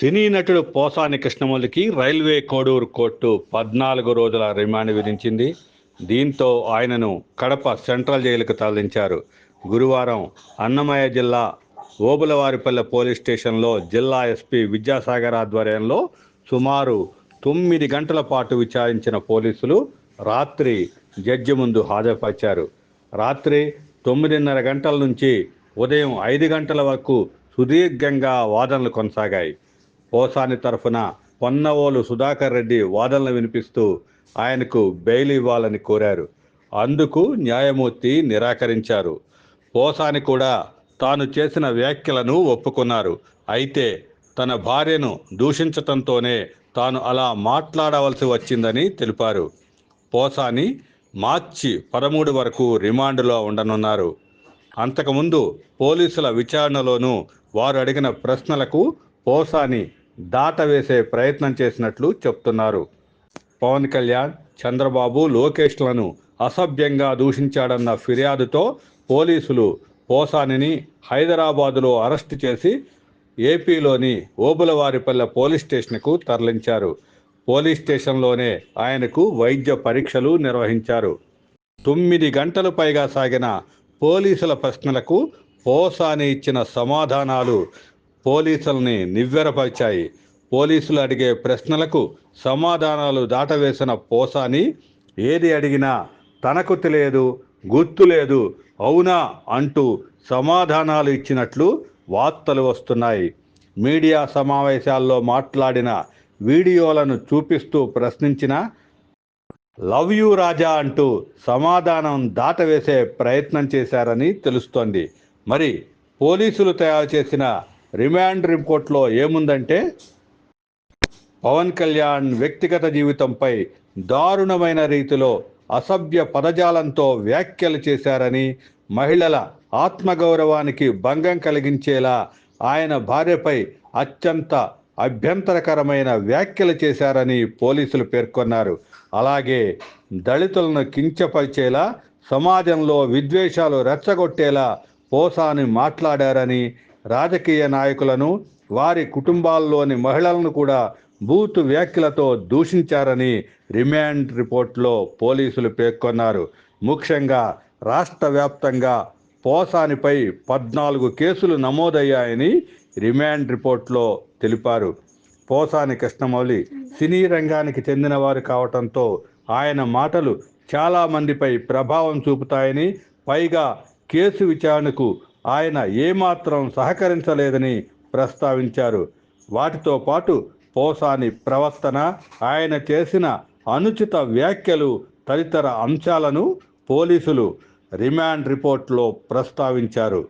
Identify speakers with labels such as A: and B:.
A: సినీ నటుడు పోసాని కృష్ణమౌళికి railway Koduru court పద్నాలుగు రోజుల రిమాండ్ విధించింది. దీంతో ఆయనను కడప సెంట్రల్ జైలుకు తరలించారు. గురువారం అన్నమయ్య జిల్లా ఓబులవారిపల్లె పోలీస్ స్టేషన్లో జిల్లా ఎస్పీ విద్యాసాగర్ ఆధ్వర్యంలో సుమారు తొమ్మిది గంటల పాటు విచారించిన పోలీసులు రాత్రి జడ్జి ముందు హాజరుపరిచారు. రాత్రి తొమ్మిదిన్నర గంటల నుంచి ఉదయం ఐదు గంటల వరకు సుదీర్ఘంగా వాదనలు కొనసాగాయి. పోసాని తరఫున పొన్నవోలు సుధాకర్ రెడ్డి వాదనలు వినిపిస్తూ ఆయనకు బెయిల్ ఇవ్వాలని కోరారు. అందుకు న్యాయమూర్తి నిరాకరించారు. పోసాని కూడా తాను చేసిన వ్యాఖ్యలను ఒప్పుకున్నారు. అయితే తన భార్యను దూషించటంతోనే తాను అలా మాట్లాడవలసి వచ్చిందని తెలిపారు. పోసాని మార్చి పదమూడు వరకు రిమాండ్లో ఉండనున్నారు. అంతకుముందు పోలీసుల విచారణలోనూ వారు అడిగిన ప్రశ్నలకు పోసాని దాటవేసే ప్రయత్నం చేసినట్లు చెప్తున్నారు. పవన్ కళ్యాణ్ చంద్రబాబు లోకేష్లను అసభ్యంగా దూషించాడన్న ఫిర్యాదుతో పోలీసులు పోసానిని హైదరాబాదులో అరెస్టు చేసి ఏపీలోని ఓబులవారిపల్లె పోలీస్ స్టేషన్కు తరలించారు. పోలీస్ స్టేషన్లోనే ఆయనకు వైద్య పరీక్షలు నిర్వహించారు. తొమ్మిది గంటలు పైగా సాగిన పోలీసుల ప్రశ్నలకు పోసాని ఇచ్చిన సమాధానాలు పోలీసుల్ని నివ్వెరపరిచాయి. పోలీసులు అడిగే ప్రశ్నలకు సమాధానాలు దాటవేసిన పోసాని ఏది అడిగినా తనకు తెలియదు గుర్తు లేదు అవునా అంటూ సమాధానాలు ఇచ్చినట్లు వార్తలు వస్తున్నాయి. మీడియా సమావేశాల్లో మాట్లాడిన వీడియోలను చూపిస్తూ ప్రశ్నించిన లవ్ యూ రాజా అంటూ సమాధానం దాటవేసే ప్రయత్నం చేశారని తెలుస్తోంది. మరి పోలీసులు తయారు చేసిన రిమాండ్ రిపోర్ట్లో ఏముందంటే పవన్ కళ్యాణ్ వ్యక్తిగత జీవితంపై దారుణమైన రీతిలో అసభ్య పదజాలంతో వ్యాఖ్యలు చేశారని మహిళల ఆత్మగౌరవానికి భంగం కలిగించేలా ఆయన భార్యపై అత్యంత అభ్యంతరకరమైన వ్యాఖ్యలు చేశారని పోలీసులు పేర్కొన్నారు. అలాగే దళితులను కించపరిచేలా సమాజంలో విద్వేషాలు రెచ్చగొట్టేలా పోసాని మాట్లాడారని రాజకీయ నాయకులను వారి కుటుంబాల్లోని మహిళలను కూడా బూత్ వ్యాఖ్యలతో దూషించారని రిమాండ్ రిపోర్ట్లో పోలీసులు పేర్కొన్నారు. ముఖ్యంగా రాష్ట్ర వ్యాప్తంగా పోసానిపై పద్నాలుగు కేసులు నమోదయ్యాయని రిమాండ్ రిపోర్ట్లో తెలిపారు. పోసాని కృష్ణమౌళి సినీ రంగానికి చెందినవారు కావటంతో ఆయన మాటలు చాలా మందిపై ప్రభావం చూపుతాయని పైగా కేసు విచారణకు ఆయన ఏమాత్రం సహకరించలేదని ప్రస్తావించారు. వాటితో పాటు పోసాని ప్రవర్తన ఆయన చేసిన అనుచిత వ్యాఖ్యలు తదితర అంశాలను పోలీసులు రిమాండ్ రిపోర్ట్లో ప్రస్తావించారు.